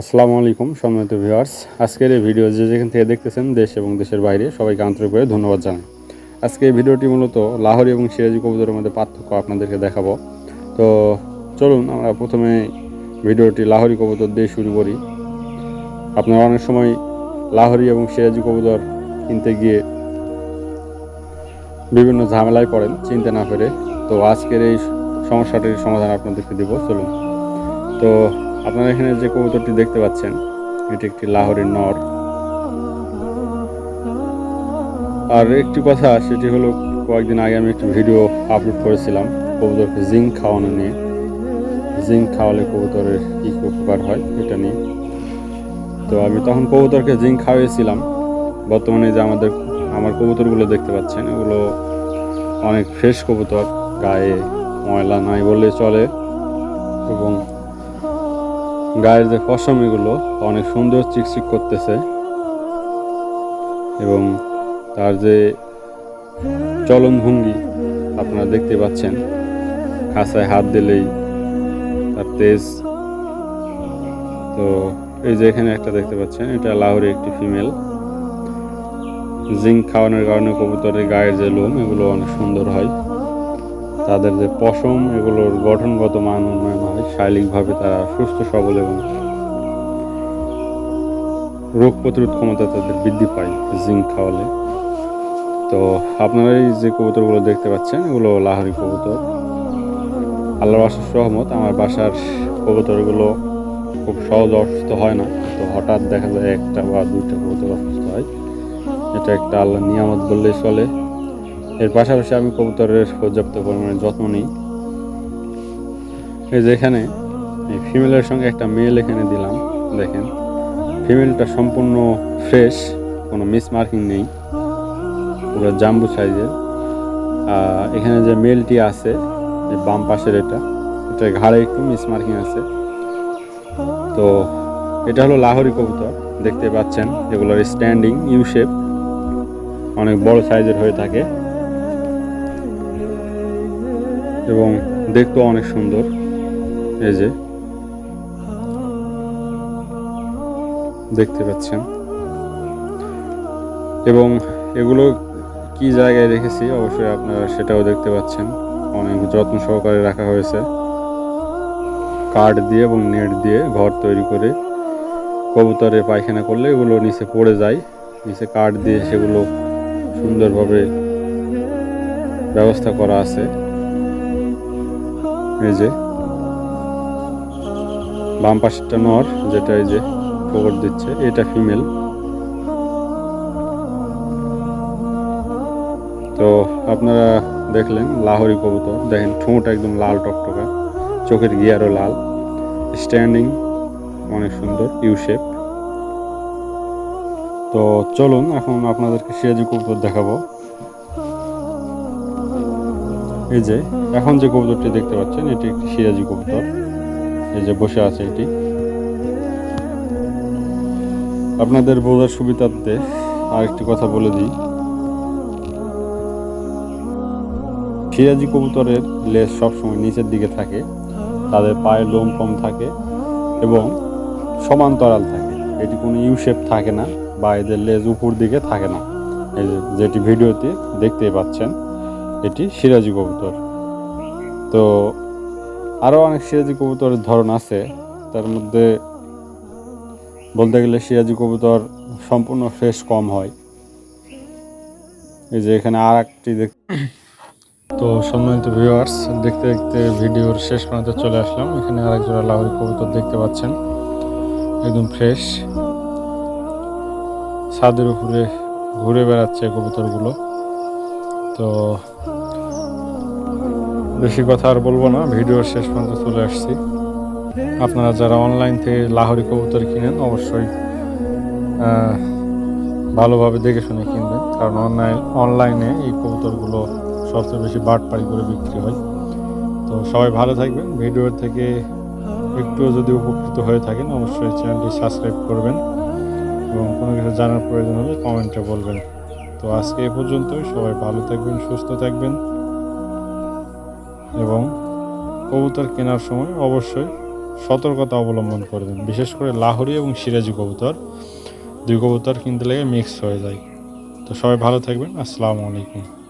আসসালামু আলাইকুম, সম্মানিত ভিউয়ার্স। আজকের এই ভিডিও যে যেখান থেকে দেখতেছেন, দেশ এবং দেশের বাইরে, সবাইকে আন্তরিকভাবে ধন্যবাদ জানাই। আজকে এই ভিডিওটি মূলত লাহোরি এবং সিরাজি কবুতরের মধ্যে পার্থক্য আপনাদেরকে দেখাবো। তো চলুন, আমরা প্রথমে ভিডিওটি লাহোরি কবুতর দিয়ে শুরু করি। আপনারা অনেক সময় লাহোরি এবং সিরাজি কবুতর কিনতে গিয়ে বিভিন্ন ঝামেলায় পড়েন, চিনতে না পেরে। তো আজকের এই সমস্যাটির সমাধান আপনাদেরকে দিব। চলুন। তো আপনারা এখানে যে কবুতরটি দেখতে পাচ্ছেন, এটি একটি লাহোরের নর। আর একটি কথা, সেটি হলো, কয়েকদিন আগে আমি একটি ভিডিও আপলোড করেছিলাম, কবুতরকে জিঙ্ক খাওয়ানো নিয়ে। জিঙ্ক খাওয়ালে কবুতরের কী উপকার হয়, এটা নিয়ে। তো আমি তখন কবুতরকে জিঙ্ক খাওয়িয়েছিলাম বর্তমানে যে আমাদের, আমার কবুতরগুলো দেখতে পাচ্ছেন, এগুলো অনেক ফ্রেশ কবুতর, গায়ে ময়লা নাই বললে চলে। এবং গায়ের যে পশম এগুলো অনেক সুন্দর চিকচিক করতেছে। এবং তার যে চলনভঙ্গি আপনারা দেখতে পাচ্ছেন। খাঁচায় হাত দিলেই তার তেজ। তো এই যে এখানে একটা দেখতে পাচ্ছেন, এটা লাহোরে একটি ফিমেল। জিঙ্ক খাওয়ানোর কারণে কবুতরের গায়ের যে লোম, এগুলো অনেক সুন্দর হয়। তাদের যে পশম, এগুলোর গঠনগত মান উন্নয়ন হয়, শারীরিকভাবে তারা সুস্থ, সবল এবং রোগ প্রতিরোধ ক্ষমতা তাদের বৃদ্ধি পায় জিঙ্ক খাওয়ালে। তো আপনারা এই যে কবুতরগুলো দেখতে পাচ্ছেন, এগুলো লাহরি কবুতর। আল্লাহর বাসার সহমত আমার বাসার কবুতরগুলো খুব সহজ অসুস্থ হয় না। তো হঠাৎ দেখা যায় একটা বা দুইটা কবুতর অসুস্থ হয়। এটা একটা আল্লাহ নিয়ামত বললেই চলে। এর পাশাপাশি আমি কবুতরের পর্যাপ্ত পরিমাণে যত্ন নিই। এই যে এখানে এই ফিমেলের সঙ্গে একটা মেল এখানে দিলাম, দেখেন। ফিমেলটা সম্পূর্ণ ফ্রেশ কোনো মিস মার্কিং নেই। পুরো জাম্বু সাইজের এখানে যে মেলটি আছে বাম পাশের এটা এটা ঘাড়ে একটু মিস মার্কিং আছে। তো এটা হলো লাহোরি কবুতর, দেখতে পাচ্ছেন, এগুলোর স্ট্যান্ডিং ইউ শেপ অনেক বড় সাইজের হয়ে থাকে। এবং দেখতেও অনেক সুন্দর। এই যে। দেখতে পাচ্ছেন। এবং এগুলো কি জায়গায় রেখেছি? অবশ্যই আপনারা সেটাও দেখতে পাচ্ছেন। অনেক যত্ন সহকারে রাখা হয়েছে। কাঠ দিয়ে এবং নেট দিয়ে ঘর তৈরি করে কবুতরে পায়খানা করলে এগুলো নিচে পড়ে যায়। নিচে কাঠ দিয়ে সেগুলো সুন্দরভাবে ব্যবস্থা করা আছে। এই যে, বাম পাশেরটা নর, যেটা এই যে খবর দিচ্ছে, এটা ফিমেল তো আপনারা দেখলেন, লাহোরি কবুতর। দেখেন ঠোঁট একদম লাল টকটকা, চোখের গিয়ারও লাল। স্ট্যান্ডিং অনেক সুন্দর ইউ শেপ তো চলুন, এখন আপনাদেরকে সিরাজি কবুতর দেখাবো। এই যে এখন যে কবুতরটি দেখতে পাচ্ছেন, এটি একটি সিরাজি কবুতর। এই যে বসে আছে এটি। আপনাদের বোঝার সুবিধার্থে আরেকটি কথা বলে দিই। সিরাজি কবুতরের লেজ সবসময় নিচের দিকে থাকে, তাদের পায়ের লোম কম থাকে এবং সমান্তরাল থাকে। এটি কোনো ইউ শেপ থাকে না বা এদের লেজ উপর দিকে থাকে না। এই যেটি ভিডিওতে দেখতেই পাচ্ছেন, এটি সিরাজি কবুতর। তো আরও অনেক সিরাজি কবুতরের ধরন আছে। তার মধ্যে বলতে গেলে সিরাজি কবুতর সম্পূর্ণ ফ্রেশ কম হয়। এই যে এখানে আর একটি দেখ তো সম্মানিত ভিউয়ার্স দেখতে দেখতে ভিডিওর শেষ প্রান্তে চলে আসলাম। এখানে আরেক জোড়া লাহোরি কবুতর দেখতে পাচ্ছেন। একদম ফ্রেশ ছাদের উপরে ঘুরে বেড়াচ্ছে কবুতরগুলো। তো বেশি কথা আর বলব না, ভিডিওর শেষ পর্যন্ত চলে আসছি। আপনারা যারা অনলাইন থেকে লাহোরি কবুতর কিনেন, অবশ্যই ভালোভাবে দেখে শুনে কিনবেন, কারণ অনলাইন অনলাইনে এই কবুতরগুলো সবচেয়ে বেশি বাটপাড়ি করে বিক্রি হয়। তো সবাই ভালো থাকবেন, ভিডিও থেকে একটু যদি উপকৃত হয়ে থাকেন, অবশ্যই চ্যানেলটি সাবস্ক্রাইব করবেন এবং কোনো কিছু জানার প্রয়োজন হলে কমেন্টে বলবেন। তো আজকে এ পর্যন্তই, সবাই ভালো থাকবেন, সুস্থ থাকবেন। এবং কবুতর কেনার সময় অবশ্যই সতর্কতা অবলম্বন করবেন বিশেষ করে লাহোরি এবং সিরাজি কবুতর। দুই কবুতর কিনতে লেগে মিক্স হয়ে যায়। তো সবাই ভালো থাকবেন। আসসালামু আলাইকুম।